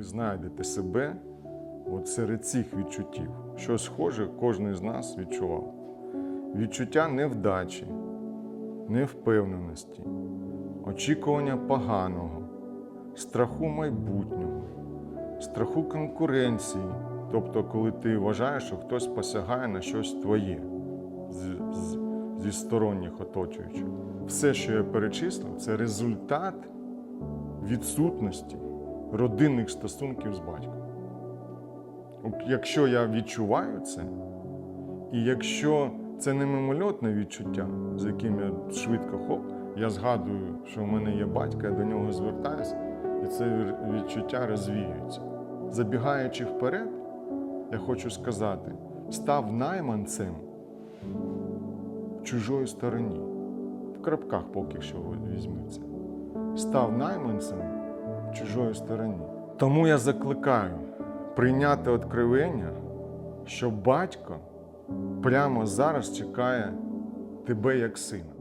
ви знайдете себе от серед цих відчуттів. Що схоже, кожен з нас відчував. Відчуття невдачі, невпевненості, очікування поганого, страху майбутнього, страху конкуренції. Тобто, коли ти вважаєш, що хтось посягає на щось твоє з, з, зі сторонніх оточуючих. Все, що я перечислив, це результат відсутності родинних стосунків з батьком. Якщо я відчуваю це, і якщо це не мимольотне відчуття, з яким я швидко хоп, я згадую, що в мене є батько, я до нього звертаюся, і це відчуття розвіюється. Забігаючи вперед, я хочу сказати: став найманцем в чужої стороні. В крапках поки що візьметься. Став найманцем чужої стороні. Тому я закликаю прийняти откровення, що батько прямо зараз чекає тебе як сина.